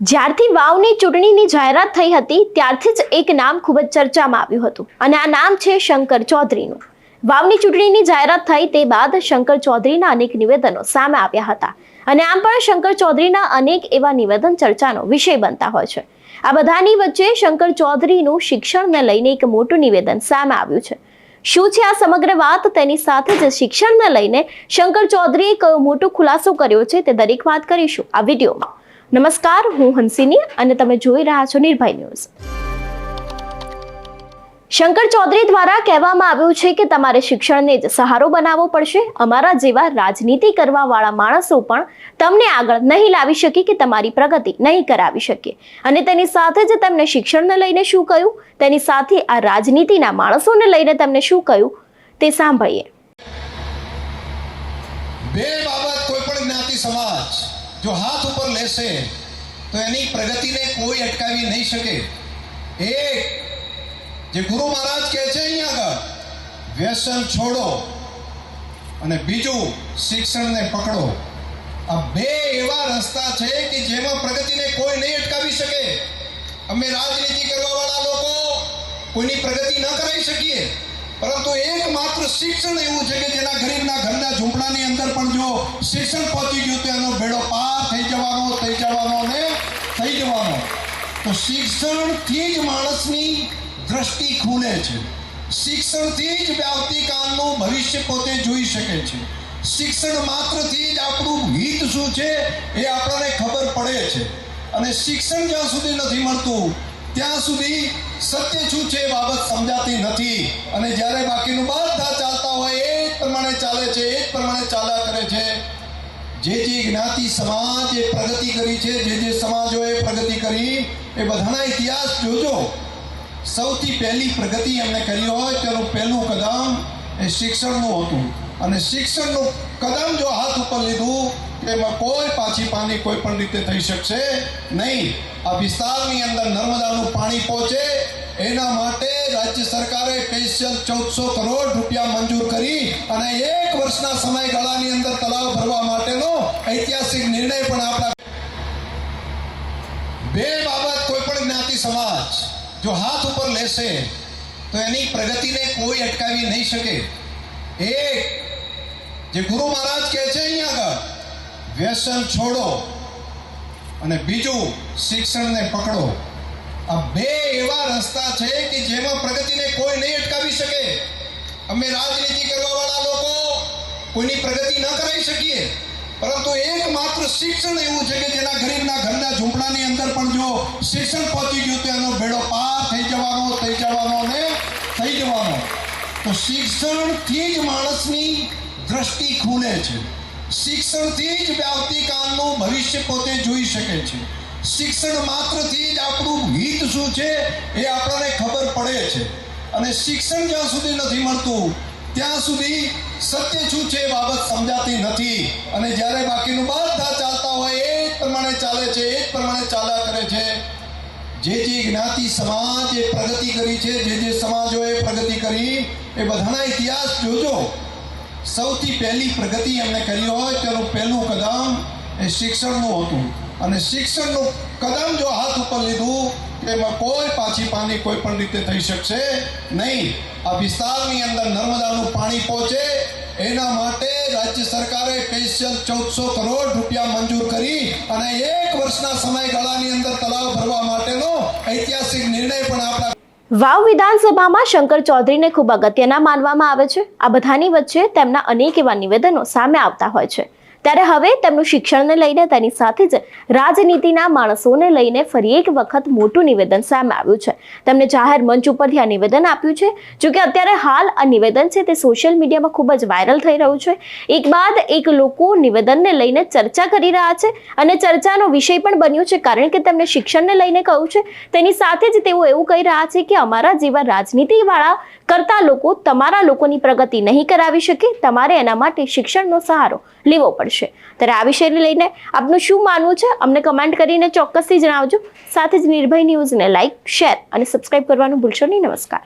જ્યારથી વાવની ચૂંટણીની જાહેરાત થઈ હતી, ત્યારથી જ એક નામ ખૂબ જ ચર્ચામાં આવ્યું હતું અને આ નામ છે શંકર ચૌધરીનું. વાવની ચૂંટણીની જાહેરાત થઈ તે બાદ શંકર ચૌધરીના અનેક નિવેદનો સામે આવ્યા હતા અને આમ પણ શંકર ચૌધરીના અનેક એવા નિવેદન ચર્ચાનો વિષય બનતા હોય છે. આ બધાની વચ્ચે શંકર ચૌધરીનું શિક્ષણને લઈને એક મોટું નિવેદન સામે આવ્યું છે. શું છે આ સમગ્ર વાત? તેની સાથે જ શિક્ષણને લઈને શંકર ચૌધરીએ કયો મોટો ખુલાસો કર્યો છે તે દરેક વાત કરીશું આ વિડીયોમાં. નમસ્કાર, હું હંસિની અને તમે જોઈ રહ્યા છો નિર્ભય ન્યૂઝ. શંકર ચૌધરી દ્વારા કહેવામાં આવ્યું છે કે તમારે શિક્ષણને જ સહારો બનાવવો પડશે. અમારા જેવા રાજનીતિ કરવા વાળા માણસો પણ તમને આગળ નહીં લાવી શકે કે તમારી પ્રગતિ નહીં કરાવી શકે. અને તેની સાથે જ તેમને શિક્ષણને લઈને શું કહ્યું? તેની સાથે આ રાજનીતિના માણસોને લઈને તમને શું કહ્યું? તે સાંભળીએ. બે બાબત કોઈ પણ જ્ઞાતિ સમાજ જો હાથ ઉપર લેશે, તો એની પ્રગતિને કોઈ અટકાવી નહીં શકે. એક, જે ગુરુ મહારાજ કહે છે અહીંયા આગળ, વ્યસન છોડો અને બીજું શિક્ષણને પકડો. આ બે એવા રસ્તા છે કે જેમાં પ્રગતિને કોઈ નહીં અટકાવી શકે. અમે રાજનીતિ કરવાવાળા લોકો કોઈની પ્રગતિ ન કરાવી શકીએ. પરંતુ એકમાત્ર શિક્ષણ એવું છે કે જેના ગરીબના ઘરના ઝૂંપડાની અંદર પણ જો શિક્ષણ પહોંચી ગયું તો એનો ભેડો પાર થઈ જવાનો થઈ જવાનો અને થઈ જવાનો. તો શિક્ષણથી જ માણસની દ્રષ્ટિ ખુલે છે. શિક્ષણથી જ આવતીકાલનું ભવિષ્ય પોતે જોઈ શકે છે. શિક્ષણ માત્રથી જ આપણું હિત શું છે એ આપણને ખબર પડે છે. અને શિક્ષણ જ્યાં સુધી નથી મળતું, ત્યાં સુધી સત્ય શું છે એ બાબત સમજાતી નથી. અને જ્યારે બાકીનું બધા ચાલતા હોય, એ પ્રમાણે ચાલે છે, એ પ્રમાણે ચાલ્યા કરે છે. જે જે જ્ઞાતિ સમાજ એ પ્રગતિ કરી છે, જે જે સમાજોએ પ્રગતિ કરી, એ બધાના ઇતિહાસ જોજો. સૌથી પહેલી પ્રગતિ એમણે કરી હોય, તેનું પહેલું કદમ એ શિક્ષણનું હતું. અને શિક્ષણનું કદમ જો હાથ ઉપર લીધું એમાં કોઈ પાછી પાની કોઈ પણ રીતે થઈ શકશે નહીં. આ વિસ્તારની અંદર નર્મદાનું પાણી પહોંચે એના માટે રાજ્ય સરકારે સ્પેશિયલ ચૌદસો કરોડ રૂપિયા મંજૂર કરી અને એક વર્ષના સમયગાળાની અંદર તળાવ ભરવા માટેનો ઐતિહાસિક નિર્ણય પણ આપણા બે બાબત કોઈ પણ જ્ઞાતિ સમાજ જો હાથ ઉપર લેશે, તો એની પ્રગતિને કોઈ અટકાવી નહીં શકે. એક, જે ગુરુ મહારાજ કહે છે અહીંયા આગળ, વ્યસન છોડો અને બીજું શિક્ષણને પકડો. આ બે એવા રસ્તા છે કે જેમાં પ્રગતિને કોઈ નહીં અટકાવી શકે. અમે રાજનીતિ કરવાવાળા લોકો કોઈની પ્રગતિ ન કરાવી શકીએ. પરંતુ એકમાત્ર શિક્ષણ એવું છે કે જેના ગરીબના ઘરના ઝૂંપડાની અંદર પણ જો શિક્ષણ પહોંચી ગયું તો એનો ભેડો પાર થઈ જવાનો થઈ જવાનો ને થઈ જવાનો. તો શિક્ષણથી જ માણસની દ્રષ્ટિ ખુલે છે. શિક્ષણથી જ આવતીકાલનું ભવિષ્ય પોતે જોઈ શકે છે. શિક્ષણ માત્રથી જ આપણું હિત શું છે એ આપણને ખબર પડે છે. અને શિક્ષણ જ્યાં સુધી નથી મળતું, ત્યાં સુધી સત્ય શું છે એ બાબત સમજાતી નથી. અને જ્યારે બાકીનું બધા ચાલતા હોય, એ જ પ્રમાણે ચાલે છે, એ જ પ્રમાણે ચાલ્યા કરે છે. જે જે જ્ઞાતિ સમાજ એ પ્રગતિ કરી છે, જે જે સમાજોએ પ્રગતિ કરી, એ બધાના ઇતિહાસ જોજો. સૌથી પહેલી પ્રગતિ એમણે કરી હોય, તેનું પહેલું કદમ એ શિક્ષણનું હતું. અને શિક્ષણનું કદમ જો હાથ ઉપર લીધું, તો એમાં કોઈ પાછી પાની કોઈ પણ રીતે થઈ શકશે નહીં. આ વિસ્તારની અંદર નર્મદાનું પાણી પહોંચે, એના માટે રાજ્ય સરકારે સ્પેશિયલ ચૌદસો કરોડ રૂપિયા મંજૂર કરી અને એક વર્ષના સમયગાળાની અંદર તળાવ ભરવા માટેનો ઐતિહાસિક નિર્ણય પણ આપણા વાવ વિધાનસભામાં શંકર ચૌધરીને ખૂબ અગત્યના માનવામાં આવે છે. આ બધાની વચ્ચે તેમના અનેક એવા નિવેદનો સામે આવતા હોય છે. ત્યારે હવે તેમનું શિક્ષણને લઈને તેની સાથે જ રાજનીતિના માણસોને લઈને ફરી એક વખત મોટું નિવેદન સામે આવ્યું છે. તેમણે જાહેર મંચ ઉપરથી આ નિવેદન આપ્યું છે. જોકે અત્યારે હાલ આ નિવેદન છે તે સોશિયલ મીડિયામાં ખૂબ જ વાયરલ થઈ રહ્યું છે. એક બાદ એક લોકો નિવેદનને લઈને ચર્ચા કરી રહ્યા છે અને ચર્ચાનો વિષય પણ બન્યો છે કારણ કે તેમણે શિક્ષણને લઈને કહ્યું છે. તેની સાથે જ તેઓ એવું કહી રહ્યા છે કે અમારા જેવા રાજનીતિવાળા કરતા લોકો તમારા લોકોની પ્રગતિ નહીં કરાવી શકે. તમારે એના માટે શિક્ષણનો સહારો લેવો પડશે. ત્યારે આ વિષયને લઈને આપનું શું માનવું છે? અમને કમેન્ટ કરીને ચોક્કસથી જણાવજો. સાથે જ નિર્ભય ન્યૂઝને લાઇક શેર અને સબસ્ક્રાઇબ કરવાનું ભૂલશો નહીં. નમસ્કાર.